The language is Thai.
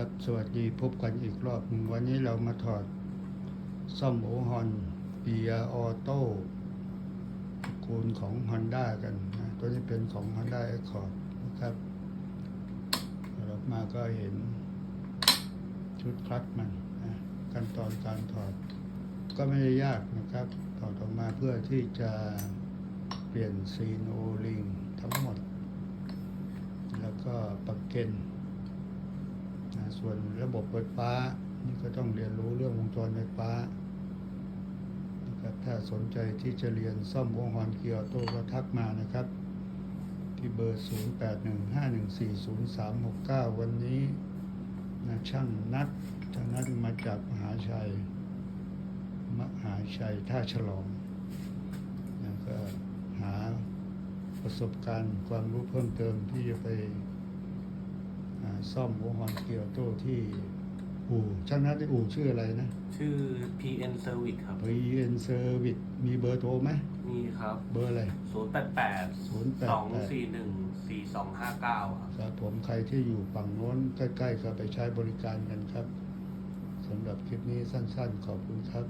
ครับสวัสดีพบกันอีกรอบ วันนี้เรามาถอดซ่อมโอฮอนเบียออโต้คูณของ Honda กันนะตัวนี้เป็นของ Honda Accord นะครับเรามาก็เห็นชุดคลัตช์มันนะขั้นตอนการถอด ก็ไม่ได้ยากนะครับ ถอดออกมาเพื่อที่จะเปลี่ยนซีนโอลิงทั้งหมด แล้วก็ปักเกนน ส่วนระบบไฟฟ้า นี่ก็ต้องเรียนรู้เรื่องวงจรไฟฟ้านะครับถ้าสนใจที่จะเรียนซ่อมวงจรเกียร์โตก็ทักมานะครับ ที่เบอร์ 0815140369 วันนี้นะช่างนัดช่างนัดมาจากมหาชัย มหาชัยท่าฉลองนะก็หาประสบการณ์ความรู้เพิ่มเติมที่จะไป ซ่อมวงจรเกียร์ออโต้ที่อู่ช่างนัดที่อู่ชื่ออะไรนะ ชื่อ PN Service ครับ PN Service มีเบอร์โทรไหมมีครับเบอร์อะไร 088 241 4259 ครับครับผมใครที่อยู่ฝั่งโน้นใกล้ๆก็ไปใช้บริการกันครับสำหรับคลิปนี้สั้นๆ ขอบคุณครับ